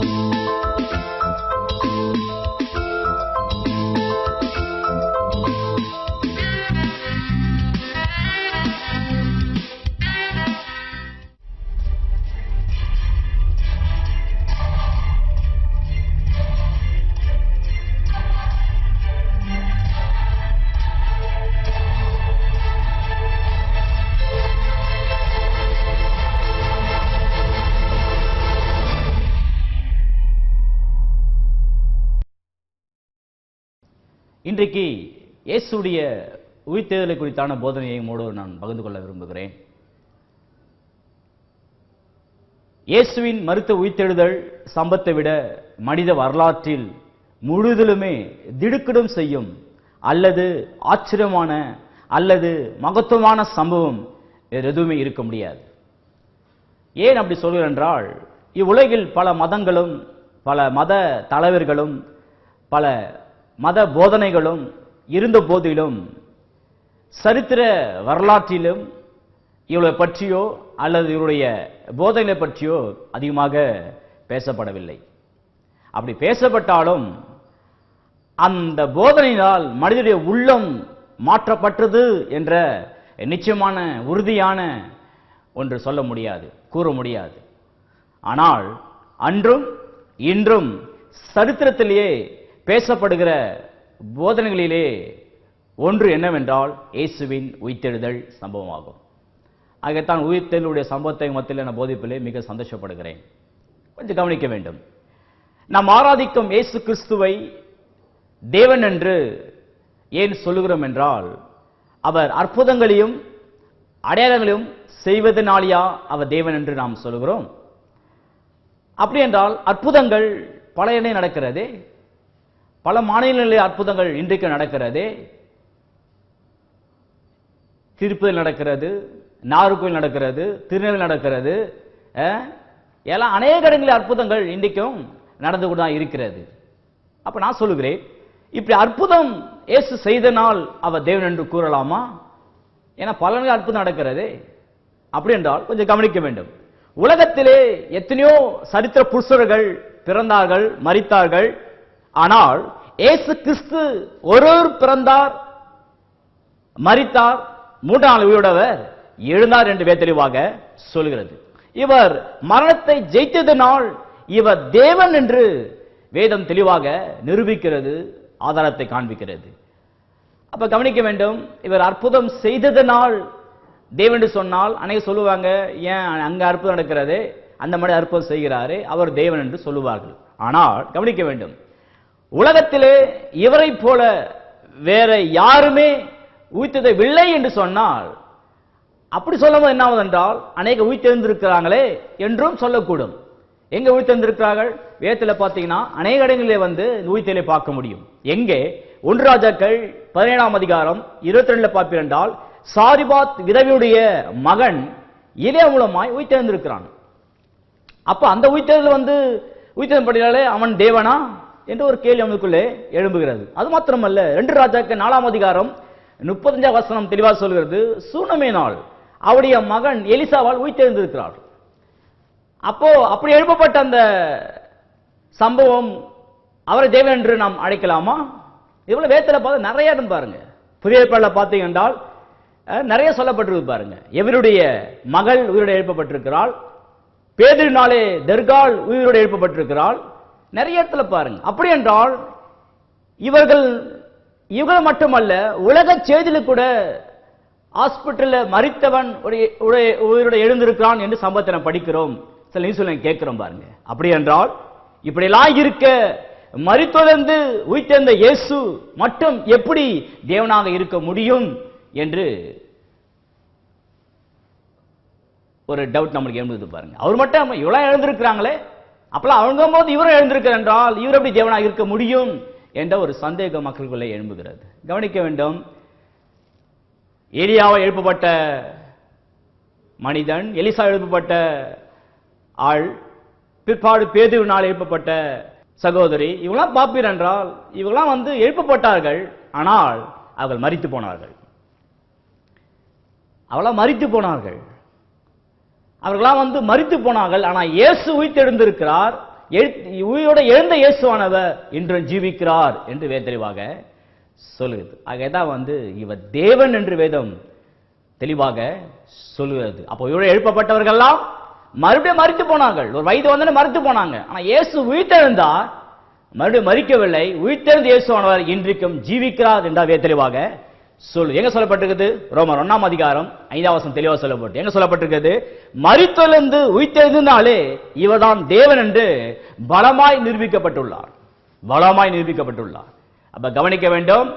Lord. இன்றைக்கு இயேசுடைய உயிர்த்தேதலை குறித்தான போதனையை மூடு நான் பகிர்ந்து கொள்ள விரும்புகிறேன். இயேசுவின் மருத்துவ உயிர்த்தெழுதல் சம்பத்தை விட மனித வரலாற்றில் முழுதிலுமே திடுக்கிடும் செய்யும் அல்லது ஆச்சரியமான அல்லது மகத்துவமான சம்பவம் வேறு எதுவுமே இருக்க முடியாது. ஏன் அப்படி சொல்கிறேன் என்றால் இவ்வுலகில் பல மதங்களும் பல மத தலைவர்களும் பல மத போதனைகளும் இருந்த போதிலும் சரித்திர வரலாற்றிலும் இவளை பற்றியோ அல்லது இவருடைய போதனைகளை பற்றியோ அதிகமாக பேசப்படவில்லை. அப்படி பேசப்பட்டாலும் அந்த போதனையினால் மனிதனுடைய உள்ளம் மாற்றப்பட்டது என்ற நிச்சயமான உறுதியான ஒன்று சொல்ல முடியாது கூற முடியாது. ஆனால் அன்றும் இன்றும் சரித்திரத்திலேயே பேசப்படுகிற போதனைகளிலே ஒன்று என்னவென்றால் இயேசுவின் உயிர்த்தெழுதல் சம்பவமாகும். ஆகத்தான் உயிர்த்தெழுடைய சம்பவத்தை மத்தியில் நான் போதிப்பிலே மிக சந்தோஷப்படுகிறேன். கொஞ்சம் கவனிக்க வேண்டும். நாம் ஆராதிக்கும் இயேசு கிறிஸ்துவை தேவன் என்று ஏன் சொல்லுகிறோம் என்றால் அவர் அற்புதங்களையும் அடையாளங்களையும் செய்வதனாலேயா அவர் தேவன் என்று நாம் சொல்லுகிறோம். அப்படி என்றால் அற்புதங்கள் பல இடம் நடக்கிறதே. பல மாநிலங்களில் அற்புதங்கள் இன்றைக்கு நடக்கிறதே. திருப்பதில் நடக்கிறது நாகர்கோவில் நடக்கிறது திருநெல்வேலி நடக்கிறது. எல்லாம் அநேக இடங்களில் அற்புதங்கள் இன்றைக்கும் நடந்து கொண்டு தான் இருக்கிறது. அப்போ நான் சொல்லுகிறேன் இப்படி அற்புதம் இயேசு செய்தனால் அவர் தேவன் என்று கூறலாமா? ஏன்னா பல அற்புதம் நடக்கிறதே. அப்படி என்றால் கொஞ்சம் கவனிக்க வேண்டும். உலகத்திலே எத்தனையோ சரித்திர புருஷர்கள் பிறந்தார்கள் மறித்தார்கள் ஆனால் இயேசு கிறிஸ்து ஒருவர் பிறந்தார் மறித்தார் மூன்றாம் நாள் உயிரோடவர் எழுந்தார் என்று வேத்தெளிவாக சொல்கிறது. இவர் மரணத்தை ஜெயித்ததனால் இவர் தேவன் என்று வேதம் தெளிவாக நிரூபிக்கிறது ஆதாரத்தை காண்பிக்கிறது. அப்ப கவனிக்க வேண்டும் இவர் அற்புதம் செய்ததனால் தேவன் என்று சொன்னால் அன்னைக்கு சொல்லுவாங்க ஏன் அங்க அற்புதம் நடக்கிறது? அந்த மாதிரி அற்புதம் செய்கிறாரு அவர் தேவன் என்று சொல்லுவார்கள். ஆனால் கவனிக்க வேண்டும் உலகத்திலே இவரைப் போல வேற யாருமே உயிர்த்தெழுதவில்லை என்று சொன்னால் அப்படி சொல்லும்போது என்ன என்றால் அநேக உயிர்த்தெழுந்திருக்கிறாங்களே என்றும் சொல்லக்கூடும். எங்கே உயிர்த்தெழுந்திருக்கிறார்கள் வேத்தில் பார்த்தீங்கன்னா அநேக இடங்களிலே வந்து இந்த பார்க்க முடியும். எங்கே? ஒன்று ராஜாக்கள் பதினேழாம் அதிகாரம் இருபத்தி ரெண்டுல பார்ப்பிருந்தால் சாரிபாத் விதவியுடைய மகன் இதே மூலமாய் உயிர்த்தெழுந்திருக்கிறான் அப்ப அந்த உயிர்த்தெழுதல் வந்து உயிர்த்தெழுதல் அவன் தேவனா? என்று ஒரு கேள்வி அவனுக்குள்ளே எழும்புகிறது. அது மாத்திரமல்ல ரெண்டு ராஜாக்கு நாலாம் அதிகாரம் முப்பத்தஞ்சாம் வசனம் தெளிவாக சொல்கிறது சூனமே நாள் அவருடைய மகன் எலிசாவால் உயிர்த்தெழுந்திருக்கிறார். அப்போ அப்படி எழுப்பப்பட்ட அந்த சம்பவம் அவரை தேவன் என்று நாம் அழைக்கலாமா? இவ்வளவு வேத்துல பார்த்து நிறைய இடம் பாருங்க. புதிய ஏற்பாடுல பார்த்தீங்க என்றால் நிறைய சொல்லப்பட்டிருக்கு பாருங்க. எவருடைய மகள் உயிரோடு எழுப்பப்பட்டிருக்கிறாள்? பேதிரினாலே தெர்கால் உயிரோடு எழுப்பப்பட்டிருக்கிறாள்? நிறைய இடத்துல பாருங்க. அப்படி என்றால் இவர்கள் இவர்கள் மட்டுமல்ல உலக செய்தியில் கூட ஹாஸ்பிட்டலில் மறித்தவன் உடைய- உயிரோட எழுந்திருக்கிறான் என்று சம்பவத்தை நம்ம படிக்கிறோம். சில நியூஸ் கேட்கிறோம் பாருங்க. அப்படி என்றால் இப்படியெல்லாம் இருக்க மறித்தொடர்ந்து உயிர்த்தெழுந்த இயேசு மட்டும் எப்படி தேவனாக இருக்க முடியும் என்று ஒரு டவுட் நம்மளுக்கு எழுந்தது பாருங்க. அவர் மட்டும் இவ்வளோ எழுந்திருக்கிறாங்களே அப்பெல்லாம் அவங்க போது இவரும் எழுந்திருக்கிறார் என்றால் இவர் எப்படி தேவனாக இருக்க முடியும் என்ற ஒரு சந்தேகம் மக்களுக்குள்ளே எழும்புகிறது. கவனிக்க வேண்டும். ஏரியாவை எழுப்பப்பட்ட மனிதன் எலிசா எழுப்பப்பட்ட ஆள் பிற்பாடு பேதுவினால் எழுப்பப்பட்ட சகோதரி இவங்களாம் பாப்பீர் என்றால் இவங்களாம் வந்து எழுப்பப்பட்டார்கள். ஆனால் அவர்கள் மறித்து போனார்கள். அவளாம் மறித்து போனார்கள். அவர்களாம் வந்து மறித்து போனார்கள். ஆனால் இயேசு உயிர்த்தெழுந்திருக்கிறார். உயிரோட எழுந்த இயேசுவானவர் இன்றும் ஜீவிக்கிறார் என்று வேதறிவாக தெளிவாக சொல்லுகிறது. ஆகதான் வந்து இவர் தேவன் என்று வேதம் தெளிவாக சொல்லுகிறது. அப்போ உயிரோடு எழுப்பப்பட்டவர்கள்லாம் மறுபடியும் மறித்து போனார்கள். ஒரு வயது வந்தோடனே மறித்து போனாங்க. ஆனால் இயேசு உயிர்த்தெழுந்தார். மறுபடியும் மறிக்கவில்லை உயிர்த்தெழுந்த இயேசுவானவர் இன்றைக்கும் ஜீவிக்கிறார் என்றால் வேதறிவாக சொல்லு. எங்க சொல்லப்பட்டிருக்குது? ரோமர் ஒன்னாம் அதிகாரம் ஐந்தாவசம் தெளிவாக சொல்லப்பட்டு. எங்க சொல்லப்பட்டிருக்கிறது மறித்தெழுந்து உயிர்த்தெழுந்தாலே இவர்தான் தேவன் என்று பலமாய் நிரூபிக்கப்பட்டுள்ளார். பலமாய் நிரூபிக்கப்பட்டுள்ளார். அப்ப கவனிக்க வேண்டும்.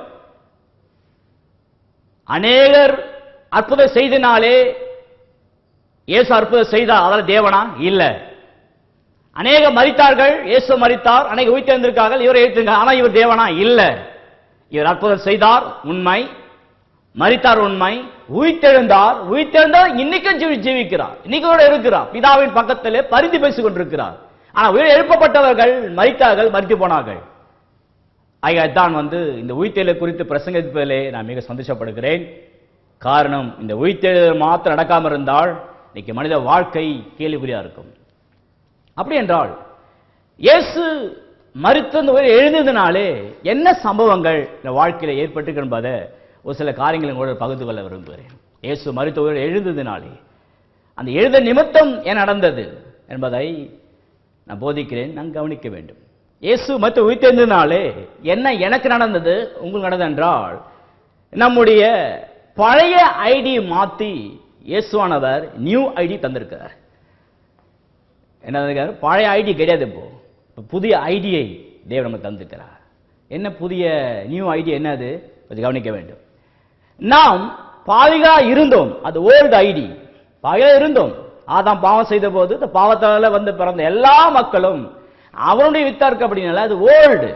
அநேகர் அற்புதம் செய்தனாலே இயேசு அற்புதம் செய்தார் அதாவது தேவனா? இல்ல. அநேக மறித்தார்கள் இயேசு மறித்தார் அநேக உயிர்த்தெழுந்திருக்கார்கள் இவர் எழுத்துங்க ஆனா இவர் தேவனா? இல்ல. இவர் அற்புதம் செய்தார் உண்மை. மறித்தார் உண்மை உயிர்த்தெழுந்தார். உயிர்த்தெழுந்தார் இன்னைக்கும் ஜீவிக்கிறார். இன்னைக்கு கூட இருக்கிறார். பிதாவின் பக்கத்திலே பரிந்து பேசிக் கொண்டிருக்கிறார் ஆனா உயிர் எழுப்பப்பட்டவர்கள் மறித்தார்கள் மறித்து போனார்கள். ஆகையால் வந்து இந்த உயிர்த்தெழு குறித்து பிரசங்கிப்பதிலே நான் மிக சந்தோஷப்படுகிறேன். காரணம் இந்த உயிர்த்தெழுதல் மாத்திரம் நடக்காமல் இருந்தால் இன்னைக்கு மனித வாழ்க்கை கேள்விக்குறியா இருக்கும். அப்படி என்றால் இயேசு மறுத்து இந்த உயிர் எழுந்ததுனாலே என்ன சம்பவங்கள் இந்த வாழ்க்கையில் ஏற்பட்டிருக்கு என்பதை ஒரு சில காரியங்களை கூட பகிர்ந்து கொள்ள விரும்புகிறேன். இயேசு மருத்துவர் உயிர் எழுந்ததினாலே அந்த எழுத நிமித்தம் ஏன் நடந்தது என்பதை நான் போதிக்கிறேன் நான் கவனிக்க வேண்டும். இயேசு மற்ற உயிர்த்தெழுந்ததினாலே என்ன எனக்கு நடந்தது உங்களுக்கு நடந்தது என்றால் நம்முடைய பழைய ஐடி மாற்றி இயேசுவானவர் நியூ ஐடி தந்திருக்கிறார். என்ன பழைய ஐடி கிடையாது இப்போ. இப்போ புதிய ஐடியை தேவன் நமக்கு தந்திருக்கிறார். என்ன புதிய நியூ ஐடி என்னது கொஞ்சம் கவனிக்க வேண்டும். நாம் பாவிகா இருந்தோம். அது ஓல்டு ஐடி பாவிகா இருந்தோம். ஆதாம் பாவம் செய்த போது இந்த பாவத்தால வந்து பிறந்த எல்லா மக்களும் அவனுடைய வித்தா இருக்கு அப்படின்னால அது ஓல்டு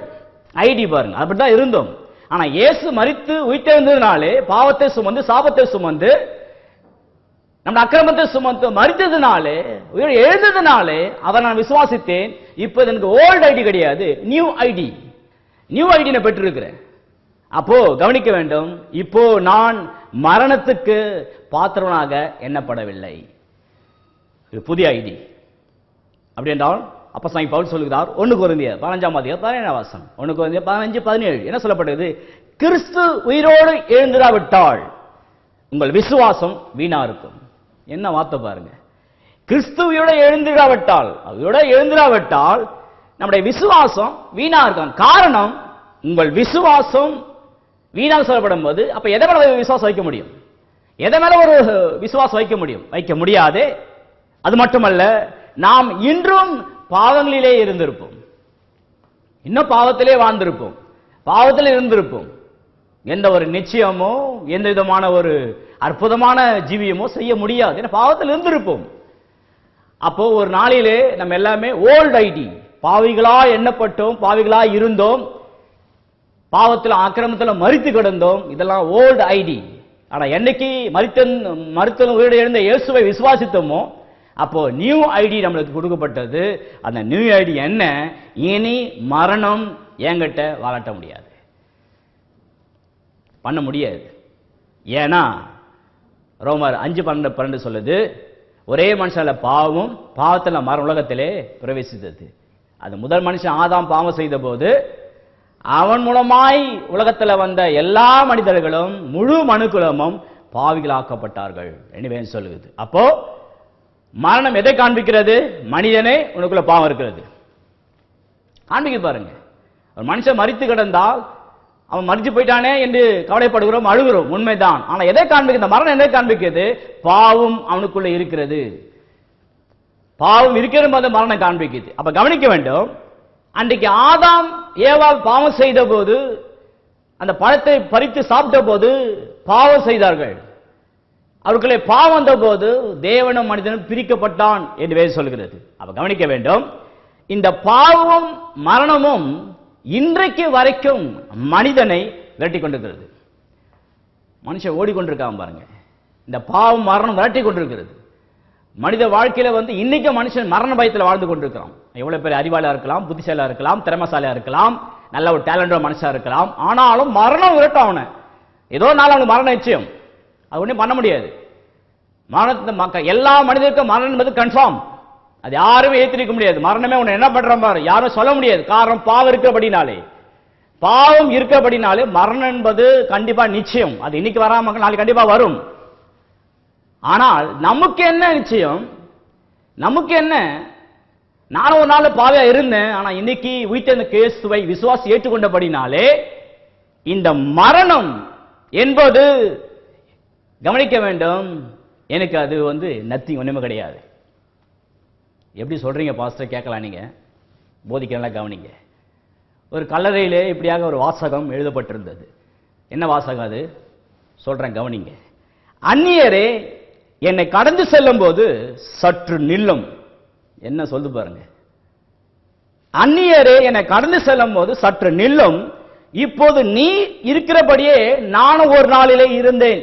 ஐடி பாருங்க. அப்படிதான் இருந்தோம். ஆனா இயேசு மறித்து உயிர்த்தெழுந்ததுனாலே பாவத்தை சுமந்து சாபத்தை சுமந்து நம்ம அக்கிரமத்தை சுமந்து மறித்ததுனாலே உயிர் எழுந்ததுனாலே அதை நான் விசுவாசித்தேன். இப்போ எனக்கு ஓல்டு ஐடி கிடையாது. நியூ ஐடி நியூ ஐடி நான் பெற்றிருக்கிறேன். அப்போ கவனிக்க வேண்டும் இப்போ நான் மரணத்துக்கு பாத்திரனாக எண்ணப்படவில்லை. இது புதிய ஐடி. அப்படி என்றால் அப்ப சாமி பவுல் சொல்லுகிறார் ஒன்று குருந்திய பதினஞ்சாம் அதிகாரம் பதினேழாம் வாசம் ஒன்று குருந்திய பதினஞ்சு பதினேழு என்ன சொல்லப்பட்டது கிறிஸ்து உயிரோடு எழுந்திராவிட்டால் உங்கள் விசுவாசம் வீணா இருக்கும் என்ன வார்த்தை பாருங்க. கிறிஸ்துவையோட எழுந்திராவிட்டால் அவரோட எழுந்திராவிட்டால் நம்முடைய விசுவாசம் வீணா இருக்கும் காரணம் உங்கள் விசுவாசம் வீணாக சொல்லப்படும் போது அப்ப எதை மேல விசுவாசம் வைக்க முடியும்? எதை மேல ஒரு விசுவாசம் வைக்க முடியும்? வைக்க முடியாது. அது மட்டுமல்ல நாம் இன்றும் பாவங்களிலே இருந்திருப்போம். இன்னும் பாவத்திலே வாழ்ந்திருப்போம். பாவத்தில் இருந்திருப்போம். எந்த ஒரு நிச்சயமோ எந்த விதமான ஒரு அற்புதமான ஜீவியமோ செய்ய முடியாது. ஏன்னா பாவத்தில் இருந்திருப்போம். அப்போ ஒரு நாளிலே நம்ம எல்லாமே ஓல்டு ஐடி பாவிகளா எண்ணப்பட்டோம் பாவிகளா இருந்தோம். பாவத்தில் ஆக்கிரமத்தில் மறித்து கிடந்தோம். இதெல்லாம் ஓல்டு ஐடி ஆனால் என்னைக்கு மறித்தன் மருத்துவ உயிரோடு எழுந்த இயேசுவை விசுவாசித்தோமோ அப்போ நியூ ஐடி நம்மளுக்கு கொடுக்கப்பட்டது. அந்த நியூ ஐடி என்ன? இனி மரணம் என்கிட்ட வாழட்ட முடியாது. பண்ண முடியாது. ஏன்னா ரோமர் அஞ்சு பன்னெண்டு பன்னெண்டு சொல்லுது ஒரே மனுஷனில் பாவம் பாவத்தில் மர உலகத்திலே பிரவேசித்தது. அது முதல் மனுஷன் ஆதாம் பாவம் செய்த போது அவன் மூலமாய் உலகத்தில் வந்த எல்லா மனிதர்களும் முழு மனுக்குலமும் பாவிகளாக்கப்பட்டார்கள். எனவே சொல்லுது அப்போ மரணம் எதை காண்பிக்கிறது? மனிதனே உனக்குள்ள பாவம் இருக்கிறது. காண்பிக்க பாருங்க. ஒரு மனுஷன் மறித்து கிடந்தால் அவன் மறித்து போயிட்டானே என்று கவலைப்படுகிறோம் அழுகிறோம். உண்மைதான். ஆனால் எதை காண்பிக்க இந்த மரணம் எதை காண்பிக்கிறது? பாவம் அவனுக்குள்ள இருக்கிறது. பாவம் இருக்கிற அந்த மரணம் காண்பிக்குது அப்ப கவனிக்க வேண்டும் அன்றைக்கு ஆதாம் ஏவால் பாவம் செய்த போது அந்த பழத்தை பறித்து சாப்பிட்ட போது பாவம் செய்தார்கள். அவர்களை பாவம் வந்த போது தேவனும் மனிதனும் பிரிக்கப்பட்டான் என்று வேறு சொல்கிறது. அப்ப கவனிக்க வேண்டும் இந்த பாவமும் மரணமும் இன்றைக்கு வரைக்கும் மனிதனை விரட்டி கொண்டிருக்கிறது. மனுஷன் ஓடிக்கொண்டிருக்கான் பாருங்க. இந்த பாவம் மரணம் விரட்டி கொண்டிருக்கிறது. மனித வாழ்க்கையில் வந்து இன்னைக்கு மனுஷன் மரண பயத்தில் வாழ்ந்து கொண்டிருக்கிறான். எவ்வளோ பெரிய அறிவாளியாக இருக்கலாம் புத்திசாலியாக இருக்கலாம் திறமசாலியாக இருக்கலாம் நல்ல ஒரு டேலண்டோ மனுஷாக இருக்கலாம். ஆனாலும் மரணம் விரட்டும் அவனை. ஏதோ நாள் அவனுக்கு மரண நிச்சயம். அது ஒன்றும் பண்ண முடியாது. மரணத்தை மக்க எல்லா மனிதருக்கும் மரணம் என்பது கன்ஃபார்ம் அது யாருமே ஏற்றிருக்க முடியாது. மரணமே உன்னை என்ன பண்ற பாரு. யாரும் சொல்ல முடியாது. காரணம் பாவம் இருக்கிறபடினாலே. பாவம் இருக்கிறபடினாலே மரணம் என்பது கண்டிப்பா நிச்சயம். அது இன்னைக்கு வராம நாளைக்கு கண்டிப்பா வரும். ஆனால் நமக்கு என்ன நிச்சயம்? நமக்கு என்ன? நானும் ஒரு நாள் பாவையா இருந்தேன். ஆனா இன்னைக்கு உயிர்த்தெழுந்த கேசுவை விசுவாசி ஏற்றுக்கொண்டபடினாலே இந்த மரணம் என்பது கவனிக்க வேண்டும். எனக்கு அது வந்து நத்திங் ஒண்ணுமே கிடையாது. எப்படி சொல்றீங்க பாஸ்டர்? கேட்கலாம் நீங்க. போதிக்கலாம் கவனிங்க. ஒரு கல்லறையிலே இப்படியாக ஒரு வாசகம் எழுதப்பட்டிருந்தது. என்ன வாசகம் அது? சொல்றேன் கவனிங்க. அந்நியரே என்னை கடந்து செல்லும் போது சற்று நில்லும். என்ன சொல்லு பாருங்க. அந்நியரே என்னை கடந்து செல்லும் போது சற்று நில்லும். இப்போது நீ இருக்கிறபடியே நானும் ஒரு நாளிலே இருந்தேன்.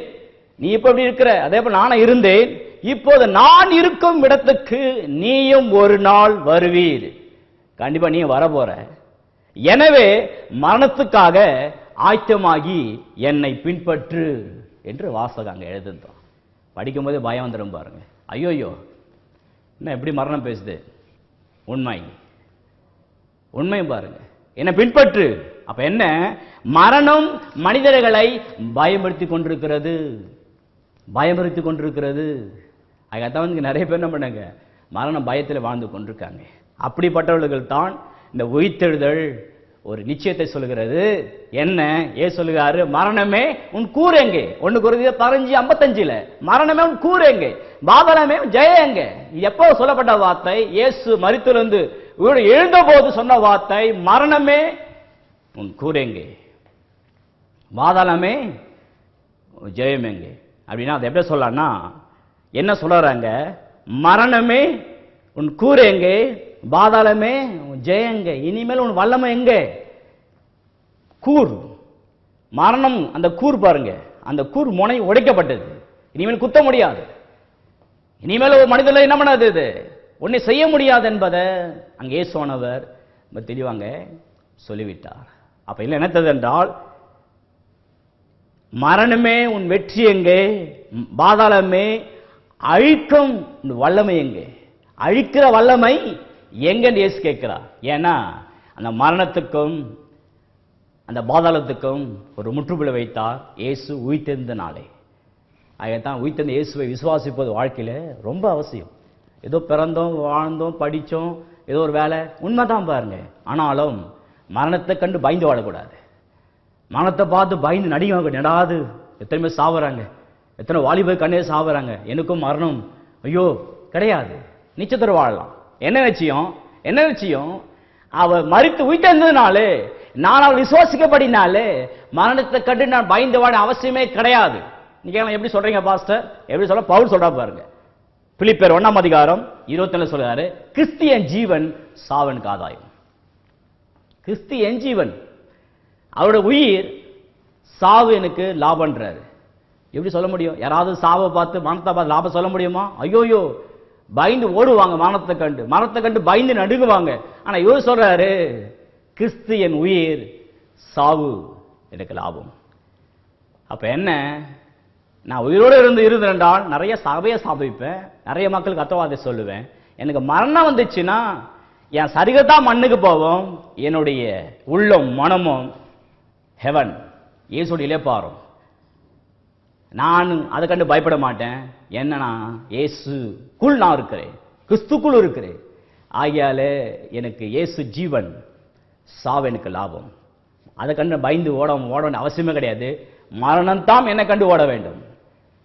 நீ இப்ப எப்படி இருக்கிற? அதே போல நானும் இருந்தேன். இப்போது நான் இருக்கும் இடத்துக்கு நீயும் ஒரு நாள் வருவீர். கண்டிப்பா நீ வர போற எனவே மரணத்துக்காக ஆயத்தமாகி என்னை பின்பற்று என்று வாசகம் அங்க படிக்கும்போதே பயம் வந்துடும் பாருங்க. ஐயோயோ என்ன எப்படி மரணம் பேசுது? உண்மை. உண்மையும் பாருங்க. என்ன பின்பற்று. அப்ப என்ன? மரணம் மனிதர்களை பயமுறுத்தி கொண்டிருக்கிறது. பயமுறுத்தி கொண்டிருக்கிறது. அதுக்காகத்தான் வந்து நிறைய பேர் என்ன பண்ணாங்க? மரணம் பயத்தில் வாழ்ந்து கொண்டிருக்காங்க. அப்படிப்பட்டவர்கள் தான் இந்த உயிர்த்தெழுதல் ஒரு நிச்சயத்தை சொல்லுகிறது. என்ன? ஏ சொல்லுகிறாரு மரணமே உன் கூறு ஒன்று ஒண்ணு குருதிய பதினஞ்சு ஐம்பத்தஞ்சுல மரணமே உன் கூறு பாபலமே ஜெயங்க உன் எப்போ சொல்லப்பட்ட வார்த்தை? இயேசு மரித்திருந்து வீடு எழுந்த போது சொன்ன வார்த்தை மரணமே உன் கூறு எங்கே? பாதாளமே உன் ஜெயம் அப்படின்னா அதை எப்படி சொல்லலாம்னா என்ன சொல்றாங்க மரணமே உன் கூறு பாதாளமே உன் இனிமேல் உன் வல்லமை எங்கே? கூர். மரணம் அந்த கூர் பாருங்க. அந்த கூர் முனை உடைக்கப்பட்டது. இனிமேல் குத்த முடியாது. இனிமேல் ஒரு மனிதர்கள் என்ன பண்ணாது இது? ஒன்னை செய்ய முடியாது என்பதை அங்கே இயேசுவானவர் தெளிவாங்க சொல்லிவிட்டார். அப்ப இல்லை என்னத்தது என்றால் மரணமே உன் வெற்றி எங்கே? பாதாளமே அழிக்கும் வல்லமை எங்கே? அழிக்கிற வல்லமை எங்கன்னு இயேசு கேட்குறா? ஏன்னா அந்த மரணத்துக்கும் அந்த பாதாளத்துக்கும் ஒரு முற்றுப்புள்ளி வைத்தார். இயேசு உயிர்த்தெழுந்த நாளே. தான் உயிர்த்தெழுந்த இயேசுவை விசுவாசிப்பது வாழ்க்கையில் ரொம்ப அவசியம். ஏதோ பிறந்தோம் வாழ்ந்தோம் படித்தோம் ஏதோ ஒரு வேலை. உண்மை தான் பாருங்க. ஆனாலும் மரணத்தை கண்டு பயந்து வாழக்கூடாது. மரணத்தை பார்த்து பயந்து நடிகை நடாது. எத்தனை பேர் சாவுறாங்க? எத்தனை வாலிபர் கண்ணே சாவுறாங்க? எனக்கும் மரணம். ஐயோ கிடையாது. நிச்சயத்தோட வாழலாம். என்ன நிச்சயம் என்ன நிச்சயம் அவர் மறித்து உயிர்த்தெழுந்ததுனாலே நான் அவர் விசுவாசிக்கப்படினாலே மரணத்தை கண்டு நான் பயந்து வாழ அவசியமே கிடையாது. நீங்கள் எப்படி சொல்றீங்க பாஸ்டர்? எப்படி சொல்ல பவுல் சொல்றா பாருங்க. பிலிப்பேர் ஒன்னாம் அதிகாரம் இருபத்தி சொல்றாரு கிறிஸ்தியன் ஜீவன் சாவனுக்கு ஆதாயம் கிறிஸ்தியன் ஜீவன். அவரோட உயிர் சாவு எனக்கு லாபன்றாரு எப்படி சொல்ல முடியும்? யாராவது சாவை பார்த்து மனத்தை பார்த்து லாபம் சொல்ல முடியுமா? ஐயோயோ பயந்து ஓடுவாங்க மரணத்தை கண்டு. மரணத்தை கண்டு பயந்து நடுங்குவாங்க. ஆனால் இவர் சொல்றாரு கிறிஸ்து என் உயிர் சாவு எனக்கு லாபம். அப்போ என்ன? நான் உயிரோடு இருந்து இருந்திருந்தால் நிறைய சபையை சாபிப்பேன் நிறைய மக்களுக்கு அத்தவாதை சொல்லுவேன். எனக்கு மரணம் வந்துச்சுன்னா என் சரிகத்தான் மண்ணுக்கு போவோம். என்னுடைய உள்ளம் மனமும் ஹெவன் இயேசுடைய இழப்பாரும் நான் அதை கண்டு பயப்பட மாட்டேன். என்னன்னா இயேசுக்குள் நான் இருக்கிறேன். கிறிஸ்துக்குள் இருக்கிறேன். ஆகையால் எனக்கு இயேசு ஜீவன் சாவு எனக்கு லாபம். அதை கண்டு பயந்து ஓட ஓட அவசியமே கிடையாது. மரணம் தான் என்னை கண்டு ஓட வேண்டும்.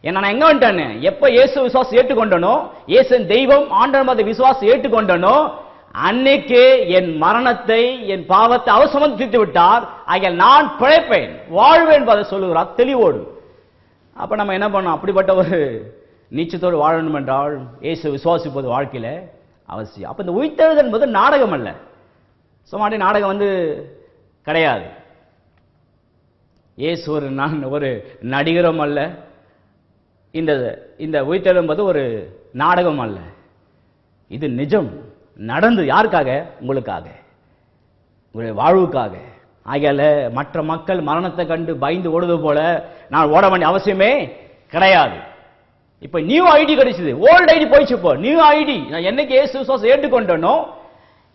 ஏன்னா நான் எங்க வந்துட்டேன்னு எப்ப இயேசு விசுவாசம் ஏற்றுக்கொண்டனோ இயேசன் தெய்வம் ஆண்டவர் மத விசுவாசம் ஏற்றுக்கொண்டனோ அன்னைக்கு என் மரணத்தை என் பாவத்தை அவர் தீர்த்து விட்டார். ஆகிய நான் பிழைப்பேன். வாழ்வேன் என்பதை சொல்லுகிறார். தெளிவோடு. அப்போ நம்ம என்ன பண்ணோம்? அப்படிப்பட்ட ஒரு நீச்சத்தோடு வாழணும் என்றால் இயேசு விசுவாசிப்பது வாழ்க்கையில் அவசியம். அப்போ இந்த உயிர்த்தெழுதல் என்பது நாடகம் அல்ல. சும்மாட்டி நாடகம் வந்து கிடையாது. இயேசு ஒரு நான் ஒரு நடிகரும் அல்ல. இந்த இந்த உயிர்த்தெழும் என்பது ஒரு நாடகம் அல்ல. இது நிஜம். நடந்து யாருக்காக? உங்களுக்காக. உங்களுடைய வாழ்வுக்காக. ஆகையால மற்ற மக்கள் மரணத்தை கண்டு பயந்து ஓடுவது போல நான் ஓட வேண்டிய அவசியமே கிடையாது. இப்ப நியூ ஐடி கிடைச்சது. ஓல்டு ஐடி போயிடுச்சு இப்போ. நியூ ஐடி நான் என்னைக்கு ஏசு விசுவாசம் ஏற்றுக்கொண்டனோ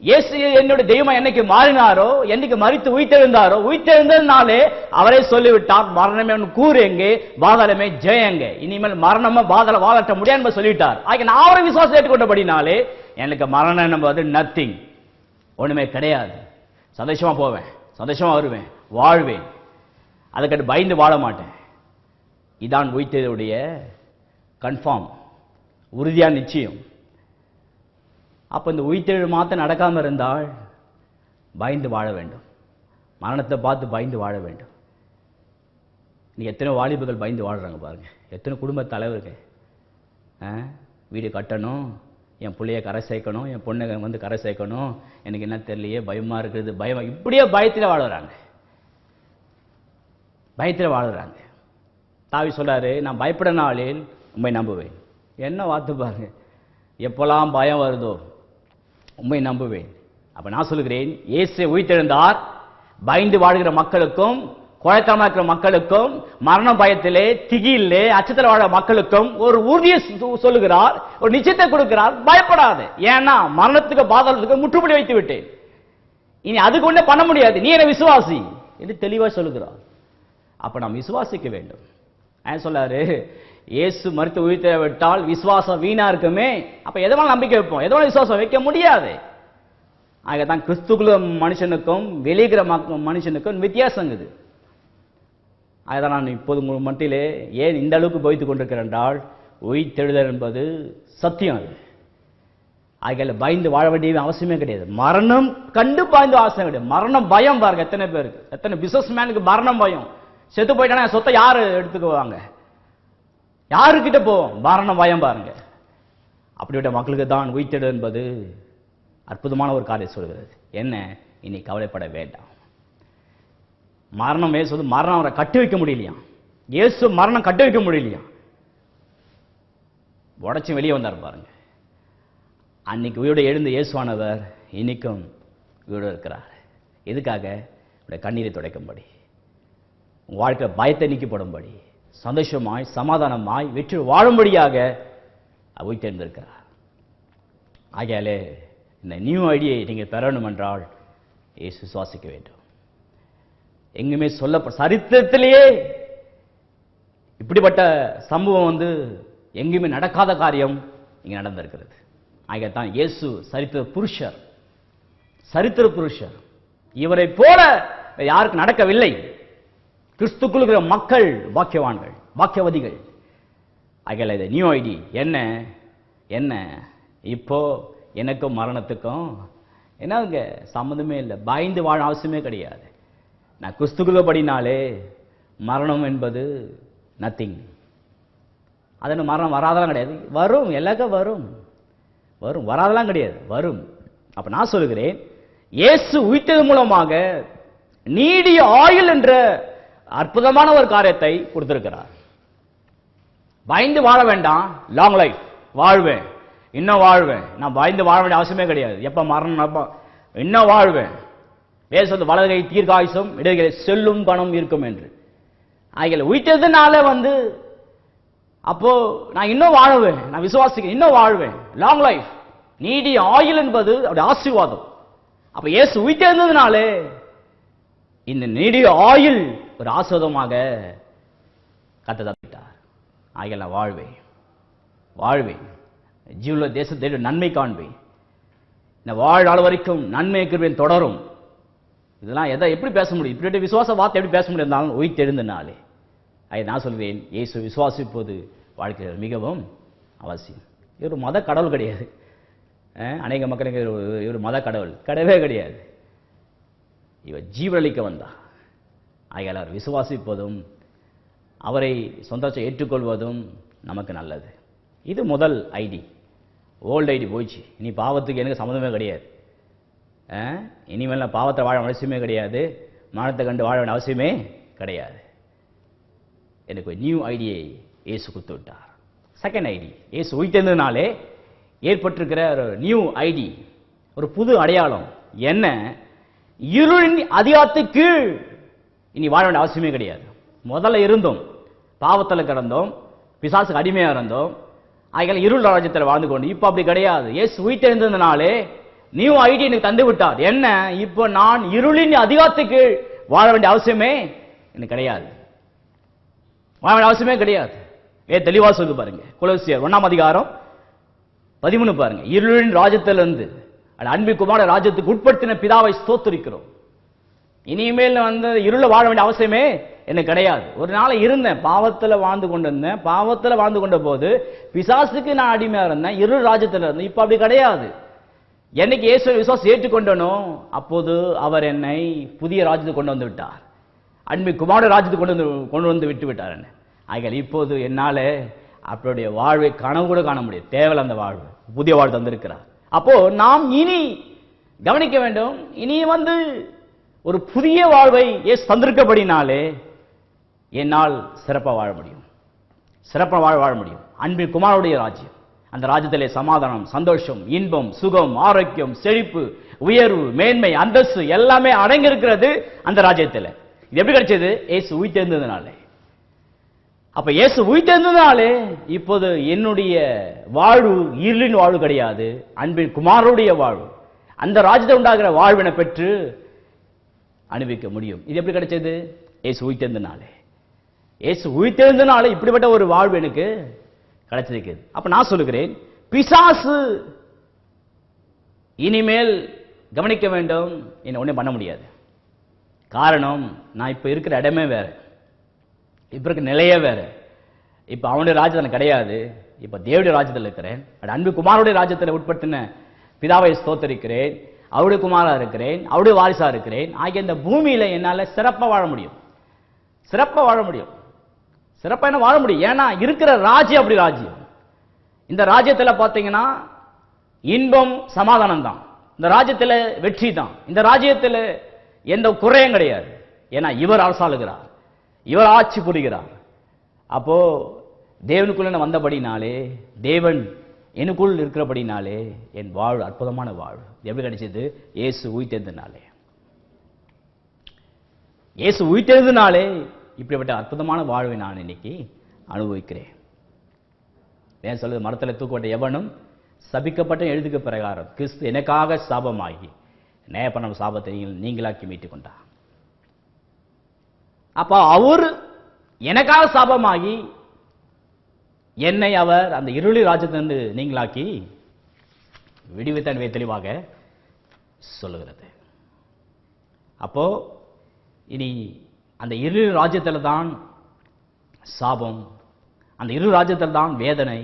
இயேசு என்னுடைய தெய்வம் என்னைக்கு மாறினாரோ என்னைக்கு மறித்து உயிர்த்தெழுந்தாரோ உயிர்த்தெழுந்ததுனாலே அவரே சொல்லிவிட்டார் மரணமே கூறு எங்கே? பாதாளமே ஜெயங்க இனிமேல் மரணமா பாதாள வாழட்ட முடியாது சொல்லிவிட்டார் ஆகிய நான் அவரை விசுவாசம் ஏற்றுக்கொண்டபடினாலே எனக்கு மரணம் என்பது நத்திங் ஒண்ணுமே கிடையாது. சந்தோஷமா போவேன். சந்தோஷமாக வருவேன் வாழ்வேன். அதுக்கட்டு பயந்து வாழ மாட்டேன். இதான் உயிர்த்ததுடைய கன்ஃபார்ம் உறுதியாக நிச்சயம். அப்போ இந்த உயிர்த்தெழு மாத்த நடக்காமல் இருந்தால் பயந்து வாழ வேண்டும். மரணத்தை பார்த்து பயந்து வாழ வேண்டும். நீ எத்தனை வாலிபர்கள் பயந்து வாழ்கிறாங்க பாருங்கள் எத்தனை குடும்ப தலைவர்கள் ஆ? வீடு கட்டணும் என் பிள்ளைய கரை சேர்க்கணும் என் பொண்ணை வந்து கரை சேர்க்கணும். எனக்கு என்ன தெரியலையே பயமாக இருக்குது. பயம் இப்படியே பயத்தில் வாழுறாங்க. பயத்தில் வாழுறாங்க. தாவி சொல்கிறாரு நான் பயப்பட நாளில் உண்மை நம்புவேன். என்ன வார்த்தை பாருங்க. எப்போல்லாம் பயம் வருதோ உண்மை நம்புவேன். அப்போ நான் சொல்லுகிறேன் இயேசு உயிர்த்தெழுந்தார். பயந்து வாழ்கிற மக்களுக்கும் குழக்கமா இருக்கிற மக்களுக்கும் மரண பயத்திலே திகிலே அச்சத்தில் வாழ மக்களுக்கும் ஒரு உறுதியை சொல்லுகிறார் ஒரு நிச்சயத்தை கொடுக்கிறார் பயப்படாது. ஏன்னா மரணத்துக்கு பாதாளத்துக்கு முற்றுப்புள்ளி வைத்து விட்டேன். இனி அதுக்கு ஒன்றே பண்ண முடியாது. நீ என்ன விசுவாசி என்று தெளிவாக சொல்லுகிறார். அப்ப நாம் விசுவாசிக்க வேண்டும். ஏன் சொல்லாரு? இயேசு மருத்துவ உயிர்த்த விட்டால் விசுவாசம் வீணா இருக்குமே. அப்ப எதனால் நம்பிக்கை வைப்போம். எதனால் விசுவாசம் வைக்க முடியாது. ஆகத்தான் கிறிஸ்துக்குள்ள மனுஷனுக்கும் வெளியிற மக்க- மனுஷனுக்கும் வித்தியாசம் அதை நான் இப்போது உங்கள் மட்டிலே ஏன் இந்த அளவுக்கு போய்த்து கொண்டிருக்கிறேன் என்றால் உயிர்த்தெழுதல் என்பது சத்தியம் அது. ஆகையால பயந்து வாழ வேண்டிய அவசியமே கிடையாது. மரணம் கண்டு பயந்து அவசியம் கிடையாது. மரணம் பயம் பாருங்க எத்தனை பேருக்கு. எத்தனை பிசினஸ் மேனுக்கு மரணம் பயம். செத்து போயிட்டானா சொத்தை யார் எடுத்துக்குவாங்க? யாருக்கிட்ட போவோம்? மரணம் பயம் பாருங்க. அப்படிப்பட்ட மக்களுக்கு தான் உயிர்த்தெடு என்பது அற்புதமான ஒரு காரியம் சொல்கிறது. என்ன? இனி கவலைப்பட வேண்டாம். மரணம் ஏசு வந்து மரணம் அவரை கட்டி வைக்க முடியலையா? இயேசு மரணம் கட்டி வைக்க முடியலையா? உடச்சி வெளியே வந்தார் பாருங்க. அன்னைக்கு உயிரோடு எழுந்த இயேசுவானவர் இன்னைக்கும் உயிரோடு இருக்கிறார். எதுக்காக? உடைய கண்ணீரை துடைக்கும்படி. உங்க வாழ்க்கை பயத்தை நீக்கப்படும்படி. சந்தோஷமாய் சமாதானமாய் வெற்றி வாழும்படியாக அவை உயிர்த்தெழுந்திருக்கிறார் ஆகையாலே இந்த நியூ ஐடியை நீங்கள் பெறணும் என்றால் இயேசு சுவாசிக்க வேண்டும். எங்குமே சொல்ல சரித்திரத்திலேயே இப்படிப்பட்ட சம்பவம் வந்து எங்குமே நடக்காத காரியம் இங்க நடந்திருக்கிறது. ஆகத்தான் இயேசு சரித்திர புருஷர். சரித்திர புருஷர். இவரை போல யாருக்கு நடக்கவில்லை. கிறிஸ்துக்குள் இருக்கிற மக்கள் பாக்கியவான்கள் பாக்கியவதிகள். ஆகையால இது நியூ ஐடி என்ன? என்ன? இப்போ எனக்கும் மரணத்துக்கும் என்னங்க சம்மந்தமே இல்லை. பயந்து வாழ அவசியமே கிடையாது. நான் கிறிஸ்துக்குள்ளபடினாலே மரணம் என்பது நத்திங் அதன் மரணம் வராதெல்லாம் கிடையாது. வரும் எல்லாருக்கும் வரும். வரும் வராதெல்லாம் கிடையாது. வரும். அப்போ நான் சொல்லுகிறேன் இயேசு உயித்தது மூலமாக நீடிய ஆயுள் என்ற அற்புதமான ஒரு காரியத்தை கொடுத்திருக்கிறார். பயந்து வாழ வேண்டாம். லாங் லைஃப் வாழ்வேன். இன்னும் வாழ்வேன். நான் பயந்து வாழ வேண்டிய அவசியமே கிடையாது. எப்போ மரணம் இன்னும் வாழ்வேன். வேசத்து வலதுகை தீர்க்காயுசும் இடதுகை செல்லும் பணம் இருக்கும் என்று. ஆகிய உயிர்த்ததுனால வந்து அப்போ நான் இன்னும் வாழுவேன் நான் விசுவாசிக்கிறேன் இன்னும் வாழ்வேன். லாங் லைஃப் நீடிய ஆயுள் என்பது அப்படி ஆசீர்வாதம். அப்ப இயேசு உயிர்த்தெழுந்ததுனாலே இந்த நீடிய ஆயுள் ஒரு ஆசிர்வாதமாக கத்த தப்பிட்டார் ஆகிய நான் வாழ்வேன். வாழ்வேன். ஜீவுல தேசத்தை நன்மை காண்பேன். இந்த வாழ்நாள் வரைக்கும் நன்மை கிருவேன் தொடரும். இதெல்லாம் எதை எப்படி பேச முடியும்? இப்படி விசுவாச வார்த்தை எப்படி பேச முடியும் இருந்தாலும் உயிர்த்தெழுந்த நாளே. அதை நான் சொல்வேன். இயேசு விசுவாசிப்பது வாழ்க்கையில் மிகவும் அவசியம். இவர் மத கடவுள் கிடையாது. அநேக மக்களுக்கு இவர் மத கடவுள். கிடையவே கிடையாது. இவர் ஜீவனளிக்க வந்தார். ஆகையால் அவர் விசுவாசிப்பதும் அவரை சொந்தத்தை ஏற்றுக்கொள்வதும் நமக்கு நல்லது. இது முதல் ஐடி. ஓல்டு ஐடி போயிடுச்சு. இனி பாவத்துக்கு எனக்கு சம்மந்தமே கிடையாது. இனிமேல் நான் பாவத்தை வாழ அவசியமே கிடையாது. மானத்தை கண்டு வாழ வேண்டிய அவசியமே கிடையாது. எனக்கு ஒரு நியூ ஐடியை ஏசு கொடுத்து விட்டார். செகண்ட் ஐடி ஏசு உயிர்த்தெழுந்ததுனாலே ஏற்பட்டிருக்கிற ஒரு நியூ ஐடி ஒரு புது அடையாளம் என்ன? இருளின் அதிகாரத்துக்கு கீழ் இனி வாழ வேண்டிய அவசியமே கிடையாது. முதல்ல இருந்தோம் பாவத்தில் கிடந்தோம் பிசாசுக்கு அடிமையாக இருந்தோம். ஆகையால இருள் ராஜ்யத்தில் வாழ்ந்து கொண்டு இப்போ அப்படி கிடையாது. ஏசு உயிர்த்தெழுந்ததுனாலே நியூ ஐடி எனக்கு தந்து விட்டார் என்ன? இப்போ நான் இருளின் அதிகாரத்துக்கு வாழ வேண்டிய அவசியமே எனக்கு கிடையாது. வாழ வேண்டிய அவசியமே கிடையாது. ஏ தெளிவா சொல்லு பாருங்க. குலசியர் ஒண்ணாம் அதிகாரம் பதிமூணு பாருங்க. இருளின் ராஜ்யத்திலிருந்து அந்த அன்பு குமார ராஜ்யத்துக்கு உட்படுத்தின பிதாவை ஸ்தோத்திருக்கிறோம். இனிமேல் வந்து இருள வாழ வேண்டிய அவசியமே எனக்கு கிடையாது. ஒரு நாள் இருந்தேன். பாவத்தில் வாழ்ந்து கொண்டு இருந்தேன் பாவத்தில் வாழ்ந்து கொண்ட போது பிசாசுக்கு நான் அடிமையாக இருந்தேன். இருள் ராஜ்யத்தில் இருந்தேன். இப்போ அப்படி கிடையாது. என்னைக்கு இயேசு விசுவாசம் ஏற்றுக்கொண்டனோ அப்போது அவர் என்னை புதிய ராஜ்யத்தை கொண்டு வந்து விட்டார். அன்பு குமார ராஜ்யத்தை கொண்டு வந்து கொண்டு வந்து விட்டு விட்டார் என்ன? ஆகையால் இப்போது என்னால் அவருடைய வாழ்வை கனவு கூட காண முடியும் தேவையில்ல அந்த வாழ்வு புதிய வாழ்வு தந்திருக்கிறார். அப்போ நாம் இனி கவனிக்க வேண்டும் இனி வந்து ஒரு புதிய வாழ்வை ஏசு தந்திருக்கபடினாலே என்னால் சிறப்பாக வாழ முடியும். சிறப்பாக வாழ வாழ முடியும். அன்பின் குமாரனுடைய ராஜ்யம். அந்த ராஜ்யத்திலே சமாதானம் சந்தோஷம் இன்பம் சுகம் ஆரோக்கியம் செழிப்பு உயர்வு மேன்மை அந்தஸ்து எல்லாமே அடங்கி இருக்கிறது அந்த ராஜ்யத்தில். இது எப்படி கிடைச்சது? ஏசு உயிர்த்தெழுந்ததுனாலே. அப்ப இயேசு உயிர்த்தெழுந்ததுனாலே இப்போது என்னுடைய வாழ்வு இருளின் வாழ்வு கிடையாது அன்பின் குமாரருடைய வாழ்வு. அந்த ராஜ்யத்தை உண்டாகிற வாழ்வினை பெற்று அனுபவிக்க முடியும். இது எப்படி கிடைச்சது? இயேசு உயிர்த்தெழுந்தனாலே ஏசு உயிர்த்தெழுந்தனாலே இப்படிப்பட்ட ஒரு வாழ்வு எனக்கு கிடைச்சிருக்குது அப்ப நான் சொல்லுகிறேன் பிசாசு இனிமேல் கவனிக்க வேண்டும். என்ன ஒன்றும் பண்ண முடியாது. காரணம் நான் இப்போ இருக்கிற இடமே வேற. இப்போ இருக்கிற நிலையே வேற. இப்போ அவனுடைய ராஜ்யத்தில் கிடையாது. இப்போ தேவடைய ராஜ்யத்தில் இருக்கிறேன். அது அன்பு குமாரனுடைய ராஜ்யத்தில் உட்படுத்தின பிதாவை ஸ்தோத்தரிக்கிறேன். அவருடைய குமாராக இருக்கிறேன். அவருடைய வாரிசாக இருக்கிறேன். ஆகிய இந்த பூமியில் என்னால் சிறப்பாக வாழ முடியும். சிறப்பாக வாழ முடியும். சிறப்பாக என்ன வாழ முடியும்? ஏன்னா இருக்கிற ராஜ்யம் அப்படி ராஜ்யம். இந்த ராஜ்யத்தில் பார்த்தீங்கன்னா இன்பம் சமாதானம் தான் இந்த ராஜ்யத்தில் வெற்றி தான் இந்த ராஜ்யத்தில் எந்த குறையும் கிடையாது. ஏன்னா இவர் அரசாளுகிறார். இவர் ஆட்சி புரிகிறார். அப்போ தேவனுக்குள்ள வந்தபடினாலே தேவன் எனக்குள் இருக்கிறபடினாலே என் வாழ்வு அற்புதமான வாழ்வு எப்படி கிடைச்சது? இயேசு உயிர்த்தெழுந்தனாலே. இயேசு உயிர்த்தெழுந்தனாலே இப்படிப்பட்ட அற்புதமான வாழ்வை நான் இன்னைக்கு அனுபவிக்கிறேன். ஏன் சொல்லுது மரத்தில் தூக்கப்பட்ட எவனும் சபிக்கப்பட்ட எழுதுக்கு பிரகாரம் கிறிஸ்து எனக்காக சாபமாகி நேயப்பணம் சாபத்தை நீங்கள் நீங்களாக்கி மீட்டுக் கொண்டார். அப்போ அவர் எனக்காக சாபமாகி என்னை அவர் அந்த இருளி ராஜ்யத்திலிருந்து நீங்களாக்கி விடுவித்தன்மை தெளிவாக சொல்லுகிறது. அப்போ இனி அந்த இரு ராஜ்யத்தில் தான் சாபம் அந்த இரு ராஜ்யத்தில் தான் வேதனை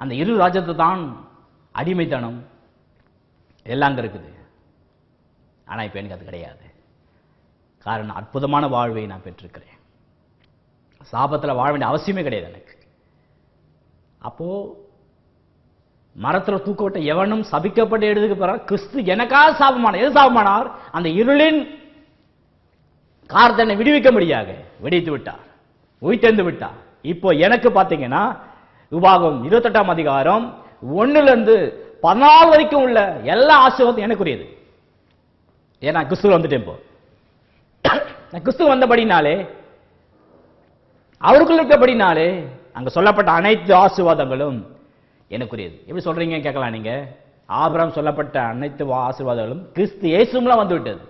அந்த இரு ராஜ்யத்தை தான் அடிமைத்தனம் எல்லாம் இருக்குது. ஆனால் இப்போ எனக்கு அது கிடையாது. காரணம் அற்புதமான வாழ்வை நான் பெற்றிருக்கிறேன். சாபத்தில் வாழ வேண்டிய அவசியமே கிடையாது எனக்கு. அப்போ மரத்தில் தூக்கப்பட்ட எவனும் சபிக்கப்பட்ட இடத்துக்கு பிறகு கிறிஸ்து எனக்காக சாபமானார். எது சாபமானார்? அந்த இருளின் காரத்தனை விடுவிக்க முடியாது. விடுவித்து விட்டார். உயிர்த்தெழுந்து விட்டார். இப்போ எனக்கு பார்த்தீங்கன்னா விவாகம் இருபத்தெட்டாம் அதிகாரம் ஒண்ணுல இருந்து பதினாலு வரைக்கும் உள்ள எல்லா ஆசீர்வாதம் எனக்குரியது. ஏன்னா கிறிஸ்துவ வந்துட்டேன் இப்போ. நான் கிறிஸ்துவ வந்தபடினாலே அவருக்குள்ள இருக்கபடினாலே அங்க சொல்லப்பட்ட அனைத்து ஆசீர்வாதங்களும் எனக்குரியது. எப்படி சொல்றீங்க கேட்கலாம் நீங்க? ஆபரம் சொல்லப்பட்ட அனைத்து ஆசீர்வாதங்களும் கிறிஸ்து இயேசும்ல வந்து விட்டது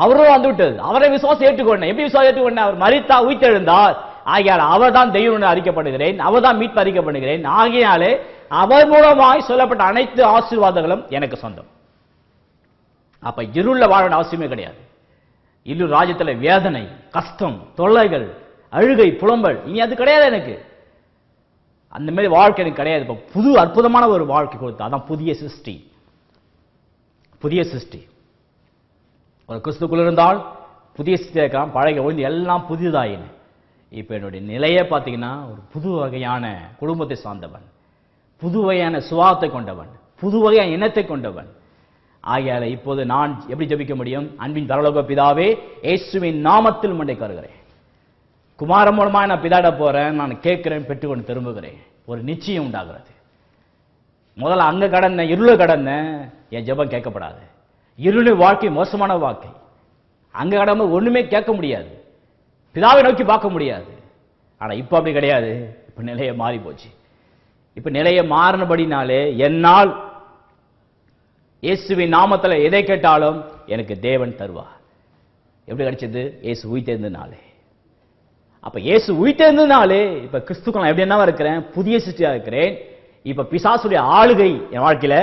அவரும் வந்து விட்டது. அவரை விசுவாசம் ஏற்றுக்கொண்டேன். எப்படி விசுவாசம் ஏற்றுக்கொண்டேன்? அவர் மறித்தா உயிர்த்தெழுந்தார். ஆகையால் அவர் தான் தெய்வம் என்று அறிக்கப்படுகிறேன். அவர் தான் மீட்பு அறிக்கப்படுகிறேன். ஆகையாலே அவர் மூலமாய் சொல்லப்பட்ட அனைத்து ஆசீர்வாதங்களும் எனக்கு சொந்தம். அப்ப இருள வாழ அவசியமே கிடையாது. இருள் ராஜ்யத்தில் வேதனை கஷ்டம் தொல்லைகள் அழுகை புலம்பல் இனி அது கிடையாது எனக்கு. அந்த மாதிரி வாழ்க்கை எனக்கு கிடையாது. இப்போ புது அற்புதமான ஒரு வாழ்க்கை கொடுத்தா அதான் புதிய சிருஷ்டி. புதிய சிருஷ்டி. ஒரு கிறிஸ்துக்குள் இருந்தால் புதிய சிருஷ்டி பழகிய ஒழுந்து ஒழிந்து எல்லாம் புதிதாயின. இப்போ என்னுடைய நிலையே பார்த்தீங்கன்னா ஒரு புது வகையான குடும்பத்தை சார்ந்தவன் புது வகையான சுவாத்தை கொண்டவன் புது வகையான இனத்தை கொண்டவன். ஆகையால் இப்போது நான் எப்படி ஜெபிக்க முடியும்? அன்பின் பரலோக பிதாவே இயேசுவின் நாமத்தில் மண்டை கருகிறேன் குமார மூலமாக நான் பிதாட போகிறேன் நான் கேட்குறேன் பெற்றுக்கொண்டு திரும்புகிறேன். ஒரு நிச்சயம் உண்டாகிறது. முதல்ல அங்கே கடந்த இருள கடந்த என் ஜபம் கேட்கப்படாது. இருளின் வாழ்க்கை மோசமான வாழ்க்கை. அங்கே கடமை ஒன்றுமே கேட்க முடியாது. பிதாவை நோக்கி பார்க்க முடியாது. ஆனால் இப்போ அப்படி கிடையாது. இப்போ நிலையை மாறி போச்சு இப்போ நிலையை மாறினபடினாலே என்னால் இயேசுவின் நாமத்தில் எதை கேட்டாலும் எனக்கு தேவன் தருவா எப்படி கிடைச்சது? இயேசு உயிர்த்தெழுந்தனாலே அப்போ இயேசு உயிர்த்தெழுந்தனாலே இப்போ கிறிஸ்துக்கள் எப்படி என்னவா இருக்கிறேன்? புதிய சிருஷ்டியாக இருக்கிறேன். இப்போ பிசாசுடைய ஆளுகை என் வாழ்க்கையில்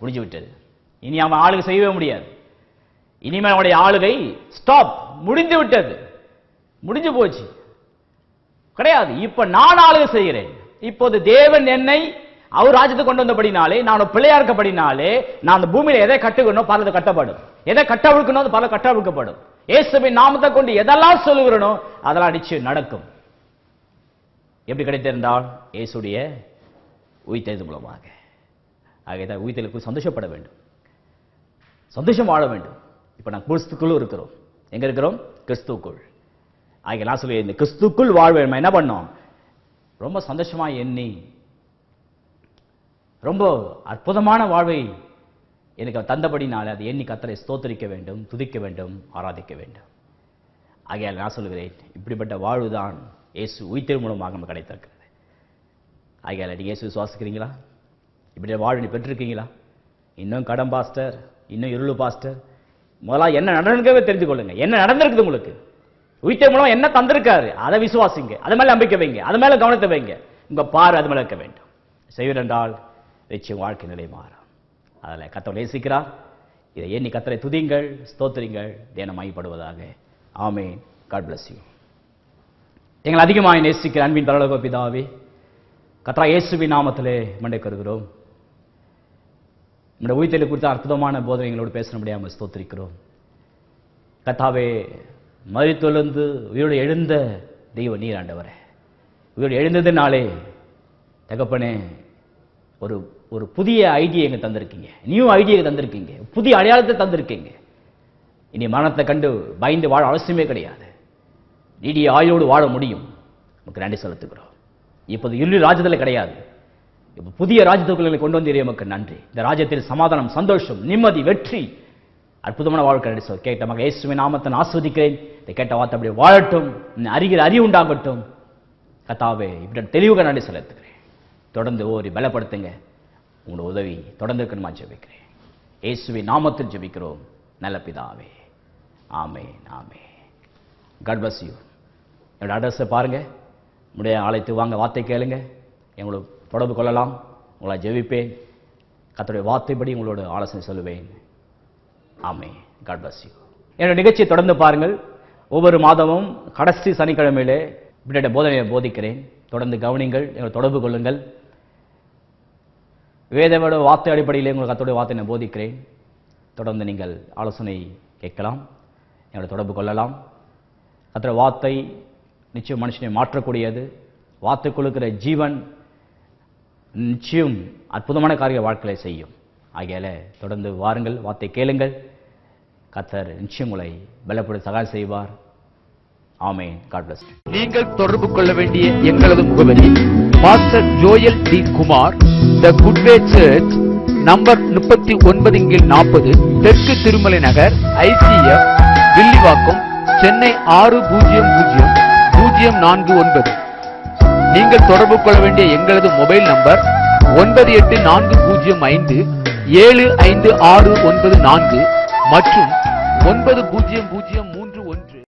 முடிஞ்சு விட்டது. இனி அவன் ஆளுகை செய்யவே முடியாது. இனிமேல் அவனுடைய ஆளுகை ஸ்டாப் முடிந்து விட்டது. முடிஞ்சு போச்சு. கிடையாது. இப்ப நான் ஆளுகை செய்கிறேன். இப்போது தேவன் என்னை அவர் ராஜ்யத்தை கொண்டு வந்தபடினாலே நான் ஒரு பிள்ளையா இருக்கப்படினாலே நான் அந்த பூமியில எதை கட்டுக்கணும் பலது கட்டப்படும். எதை கட்டவிழ்க்கணும் அது பல கட்டவிழ்க்கப்படும். இயேசுவின் நாமத்தை கொண்டு எதெல்லாம் சொல்லுகிறனோ அதெல்லாம் நிச்சயம் நடக்கும். எப்படி கிடைத்திருந்தால்? இயேசுடைய உயிர்த்தெழுது மூலமாக. ஆகையதான் உயிர்த்தலுக்கு சந்தோஷப்பட வேண்டும். சந்தோஷம் வாழ வேண்டும். இப்போ நான் கிறிஸ்துக்குள் இருக்கிறோம். எங்க இருக்கிறோம்? கிறிஸ்துக்குள். ஆகிய நான் சொல்லி இந்த கிறிஸ்துக்குள் வாழ்வு நம்ம என்ன பண்ணோம்? ரொம்ப சந்தோஷமா எண்ணி ரொம்ப அற்புதமான வாழ்வை எனக்கு தந்தபடினால் அதை எண்ணி கத்தரை ஸ்தோத்தரிக்க வேண்டும் துதிக்க வேண்டும் ஆராதிக்க வேண்டும். ஆகையால் நான் சொல்கிறேன் இப்படிப்பட்ட வாழ்வுதான் இயேசு உயிர்த்தெழு மூலமாக நமக்கு கிடைத்திருக்கிறது. ஆகையால் நீங்க இயேசு சுவாசிக்கிறீங்களா இப்படி வாழ்வு பெற்றிருக்கீங்களா? இன்னும் கடம்பாஸ்டர் இன்னும் இருளு பாஸ்டர். முதல்ல என்ன நடந்திருக்கவே தெரிஞ்சு கொள்ளுங்க என்ன நடந்திருக்குது உங்களுக்கு? உயிர்த்தெழு மூலம் என்ன தந்திருக்காரு? அதை விசுவாசிங்க. அது மேலே நம்பிக்கை வைங்க. அது மேலே கவனத்தை வைங்க. உங்கள் பார் அது மேலே இருக்க வேண்டும். செய்வரென்றால் நிச்சயம் வாழ்க்கை நிலை மாறும். அதில் கத்தரை நேசிக்கிறார் இதை எண்ணி கத்தரை துதிங்கள் ஸ்தோத்திரிங்கள் தினம் மைப்படுவதாக ஆமென். காட் பிளஸ் யூ எங்களை அதிகமாக நேசிக்கிற அன்பின் பரலோக பிதாவே கத்ரா இயேசுவின் நாமத்திலே மண்டை கருகிறோம் நம்முடைய உயிர்த்தலை குறித்த அற்புதமான போதனைகளோடு பேச முடியாமல் ஸ்தோத்திரிக்கிறோம். கத்தாவே மறித்தொழுந்து உயிரோடு எழுந்த தெய்வ நீர் ஆண்டவரே. உயிரோடு எழுந்ததுனாலே தகப்பனே ஒரு ஒரு புதிய ஐடியா எங்கே தந்திருக்கீங்க. New idea தந்திருக்கீங்க. புதிய அடையாளத்தை தந்திருக்கீங்க. இனி மரணத்தை கண்டு பயந்து வாழ அவசியமே கிடையாது. நீடிய ஆயோடு வாழ முடியும். நமக்கு நன்றி செலுத்துகிறோம். இப்போது இருளி ராஜ்யத்தில் கிடையாது. புதிய ராஜ்யத்துக்குள்ள கொண்டு வந்தீரே நமக்கு நன்றி. இந்த ராஜ்யத்தில் சமாதானம் சந்தோஷம் நிம்மதி வெற்றி அற்புதமான வாழ்க்கை நன்றி சொல். கேட்ட மக இயேசுவின் நாமத்தை ஆஸ்வதிக்கிறேன். இதை கேட்ட வார்த்தை அப்படி வாழட்டும். அறிகிற அறிவு உண்டாகட்டும். கத்தாவே இப்படி தெளிவுக நன்றி செலுத்துகிறேன். தொடர்ந்து ஓரி பலப்படுத்துங்க. உங்களோட உதவி தொடர்ந்து இருக்கணுமா ஜெபிக்கிறேன். இயேசுவின் நாமத்தில் ஜெபிக்கிறோம். நல்ல பிதாவே. ஆமே ஆமே காட் bless யூ என்னோட அட்ரஸை பாருங்க. முடிய ஆலயத்துக்கு வாங்க வார்த்தை கேளுங்க. எங்களுக்கு தொடர்பு கொள்ளலாம். உங்களை ஜெபிப்பேன். கர்த்தருடைய வார்த்தைப்படி உங்களோட ஆலோசனை சொல்லுவேன். ஆமே காட் பிளஸ் யூ என்னோட நிகழ்ச்சியை தொடர்ந்து பாருங்கள். ஒவ்வொரு மாதமும் கடைசி சனிக்கிழமையிலே இப்படிப்பட்ட போதனையை போதிக்கிறேன். தொடர்ந்து கவனிங்கள். எங்களை தொடர்பு கொள்ளுங்கள். வேதவோட வார்த்தை அடிப்படையில் உங்களுக்கு கத்தோடைய வார்த்தையை போதிக்கிறேன். தொடர்ந்து நீங்கள் ஆலோசனை கேட்கலாம். எங்களை தொடர்பு கொள்ளலாம். கத்திர வார்த்தை நிச்சயம் மனுஷனை மாற்றக்கூடியது. வார்த்தை கொடுக்கிற ஜீவன் நிச்சயம் அற்புதமான காரிய வாழ்க்கையை செய்யும். ஆகையால தொடர்ந்து வாருங்கள் வார்த்தை கேளுங்கள். கத்தர் நிச்சயம் உங்களை பலப்படு சகாயம் செய்வார். ஆமென். காட் நீங்கள் தொடர்பு கொள்ள வேண்டிய எங்களது முகவரி pastor Joel D Kumar the Goodway church number முப்பத்தி ஒன்பது கீழ் நாற்பது தெற்கு திருமலை நகர் ஐசிஎஃப் வில்லிவாக்கம் சென்னை ஆறு பூஜ்ஜியம் பூஜ்ஜியம் பூஜ்ஜியம் நான்கு ஒன்பது. நீங்கள் தொடர்பு கொள்ள வேண்டிய எங்களது மொபைல் நம்பர் ஒன்பது எட்டு நான்கு பூஜ்ஜியம் ஐந்து ஏழு ஐந்து ஆறு ஒன்பது நான்கு மற்றும் ஒன்பது பூஜ்ஜியம் பூஜ்ஜியம்